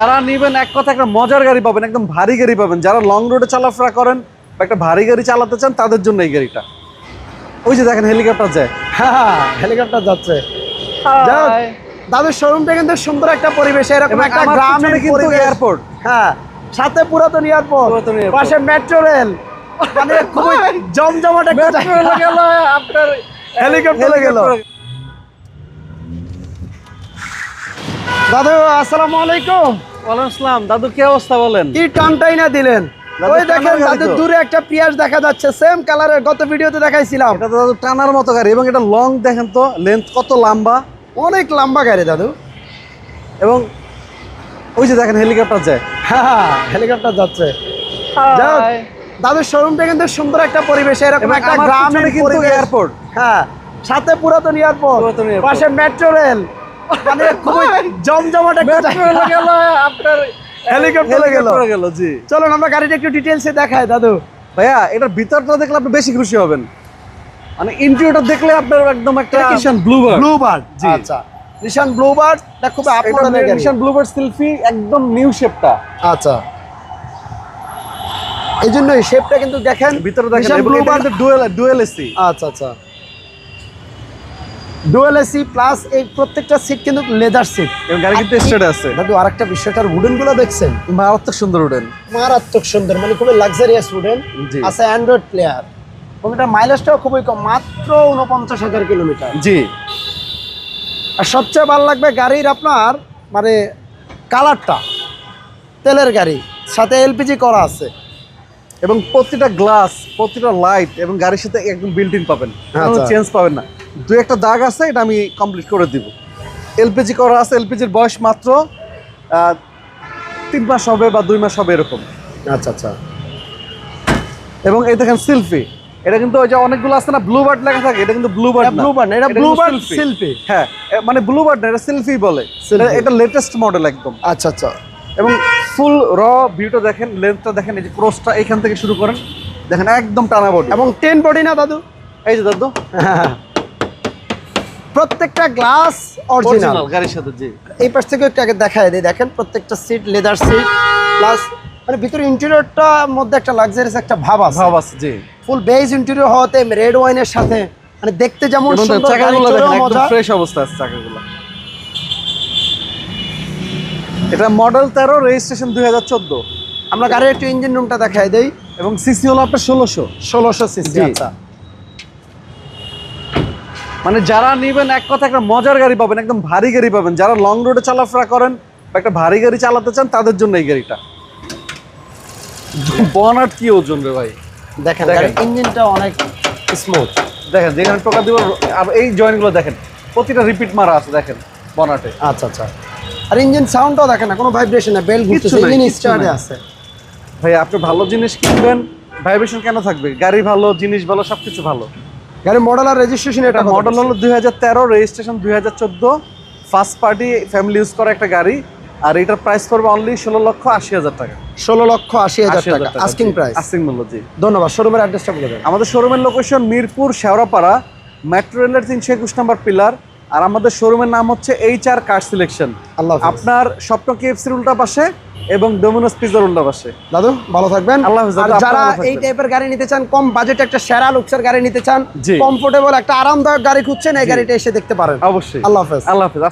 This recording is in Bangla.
যারা নিবেন এক কথা একটা মজার গাড়ি পাবেন একদম ভারী গাড়ি পাবেন। যারা লং রোডে চলাফেরা করেন বা একটা ভারী গাড়ি চালাতে চান তাদের জন্য এই গাড়িটা। ওই যে দেখেন হেলিকপ্টার যায়। হ্যাঁ হেলিকপ্টার যাচ্ছে। দাদুর শোরুমটা কিন্তু সুন্দর একটা পরিবেশ এরকম একটা গ্রামের কিন্তু এয়ারপোর্ট হ্যাঁ সাথে পুরাতন এয়ারপোর্ট পাশে মেট্রো রেল মানে খুবই জমজমাট একটা। গেল আপনার হেলিকপ্টারে গেল। দাদু আসসালামু আলাইকুম। ওয়ালাইকুম আসসালাম। দাদু কি অবস্থা বলেন? কি টানটাই না দিলেন। ওই দেখেন দাদু দূরে একটা পিয়াস দেখা যাচ্ছে সেম কালারের গত ভিডিওতে দেখাইছিলাম। এটা তো দাদু টানার মতো গাড়ি এবং এটা লং দেখেন তো লেন্থ কত লম্বা? অনেক লম্বা গাড়ি দাদু। এবং ওই যে দেখেন হেলিকপ্টার যায়। হ্যাঁ হেলিকপ্টার যাচ্ছে। দাদুর শোরুমটা কিন্তু সুন্দর একটা পরিবেশ এরকম একটা গ্রামের কিন্তু এয়ারপোর্ট হ্যাঁ সাথে পুরাতন এয়ারপোর্ট। পাশে মেট্রো রেল মানে খুবই জমজমাট একটা গেল আপনার হেলিকপ্টারে গেল। গেল জি। চলুন আমরা গাড়িটা একটু ডিটেলসে দেখাই দাদু। ভাইয়া এটার ভিতরটা দেখলে আপনি বেশি খুশি হবেন। মানে ইন্টেরিয়রটা দেখলে আপনার একদম একটা কিষান ব্লুবার্ড ব্লু বার্ড জি। আচ্ছা। নিশান ব্লু বার্ড এটা খুব গাড়ি। কিষান ব্লুবার্ড সেলফি একদম নিউ শেপটা আচ্ছা। এই জন্য শেপটা কিন্তু দেখেন ভিতরে দেখেন কিন্তু ডুয়েল ডুয়েল এসি আচ্ছা আচ্ছা। ডুয়েল এসি প্লাস এই প্রত্যেকটা সিট কিন্তু লেদার সিট এবং গাড়ি কিন্তু স্টেটে আছে। দাদু আরেকটা বিষয়টার উডেনগুলো দেখছেন? মারাত্মক সুন্দর উডেন মারাত্মক সুন্দর মানে খুবই লাক্সারিয়াস উডেন আছে অ্যান্ড্রয়েড প্লেয়ার এবং এটা মাইলেজটাও খুবই কম মাত্র উনপঞ্চাশ হাজার কিলোমিটার। জি। আর সবচেয়ে ভালো লাগবে গাড়ির আপনার মানে কালারটা তেলের গাড়ি সাথে এলপিজি করা আছে। এবং প্রতিটা গ্লাস প্রতিটা লাইট এবং গাড়ির সাথে একদম বিল্ট ইন পাবেন আচ্ছা। চেঞ্জ পাবেন না। দু একটা দাগ আছে এটা আমি কমপ্লিট করে দিব। এলপিজি করা আছে এলপিজির বয়স মাত্র তিন মাস হবে বা দুই মাস হবে এরকম। আচ্ছা আচ্ছা। এবং এই দেখেন সিলফি এটা কিন্তু ওই যে অনেকগুলো আছে না ব্লু বার্ড লেখা থাকে এটা কিন্তু ব্লু বার্ড ব্লু বার্ড এটা ব্লু বার্ড শিল্পী হ্যাঁ মানে ব্লু বার্ড না এটা সেলফি বলে। এটা- লেটেস্ট মডেল একদম। আচ্ছা আচ্ছা। এবং ফুল র ভিউটা দেখেন লেন্থটা দেখেন এই যে ক্রসটা এখান থেকে শুরু করেন। দেখেন একদম টানা বডি এবং টেন বডি না দাদু? এই যে দাদু। প্রত্যেকটা গ্লাস অরিজিনাল গাড়ির সাথে জি। এই পাশ থেকে একটু আগে দেখায় দিই দেখেন প্রত্যেকটা সিট লেদার সিট প্লাস মানে ভিতরে ইন্টেরিয়রটা মধ্যে একটা লাক্সারিয়াস একটা ভাব আছে। ভাব আছে জি। ফুল বেজ ইন্টেরিয়র হওয়াতে রেড ওয়াইনের সাথে মানে দেখতে যেমন সুন্দর চাকাগুলো দেখেন একদম ফ্রেশ অবস্থা আছে চাকাগুলো। এটা মডেল তেরো রেজিস্ট্রেশন দুই হাজার চোদ্দ। আমরা গাড়ির একটু ইঞ্জিন রুমটা দেখাই দেই। এবং সিসি হলো আপনার ষোলোশো। ষোলোশো সিসি জি। আচ্ছা। মানে যারা নিবেন এক কথা একটা মজার গাড়ি পাবেন একদম ভারী গাড়ি পাবেন। যারা লং রোডে চলাফেরা করেন বা একটা ভারী গাড়ি চালাতে চান তাদের জন্য এই গাড়িটা। বনাট কি ওজন রে ভাই? দেখেন। ইঞ্জিনটা অনেক স্মুথ দেখেন যেখানে টোকা দিব এই জয়েন্টগুলো দেখেন প্রতিটা রিপিট মারা আছে দেখেন বনাটে। আচ্ছা আচ্ছা। আর ইঞ্জিন সাউন্ডটাও দেখেন না কোনো ভাইব্রেশন না বেল ঘুরতেছে ইঞ্জিন স্টার্টে আছে। ভাই আপনি ভালো জিনিস কিনবেন ভাইব্রেশন কেন থাকবে? গাড়ি ভালো জিনিস ভালো সবকিছু ভালো। গাড়ির মডেল আর রেজিস্ট্রেশন এটা মডেল হলো দুই হাজার তেরো রেজিস্ট্রেশন দুই হাজার চোদ্দ ফার্স্ট পার্টি ফ্যামিলি ইউজ করা একটা গাড়ি আর এটার প্রাইস পড়বে অনলি ষোলো লক্ষ আশি হাজার টাকা। ষোলো লক্ষ আশি হাজার টাকা। আস্কিং প্রাইস আস্কিং মূল্য জি। ধন্যবাদ শোরুমের অ্যাড্রেসটা বলে দেন। আমাদের শোরুমের লোকেশন মিরপুর শেওড়াপাড়া মেট্রো রেলের তিনশো একুশ নাম্বার পিলার আর আমাদের শোরুমের নাম হচ্ছে এইচ আর কার সিলেকশন আল্লাহ আপনার স্বপ্ন কেএফসির উল্টা পাশে এবং ডোমিনোস পিজার উল্টা পাশে। দাদু ভালো থাকবেন। আল্লাহ যারা এই। টাইপের গাড়ি নিতে চান কম বাজেটে একটা সেরা লুকসার গাড়ি নিতে চান। কমফোর্টেবল একটা আরামদায়ক গাড়ি খুঁজছেন এই গাড়িটা এসে দেখতে পারেন। অবশ্যই। আল্লাহ হাফেজ। আল্লাহ হাফেজ।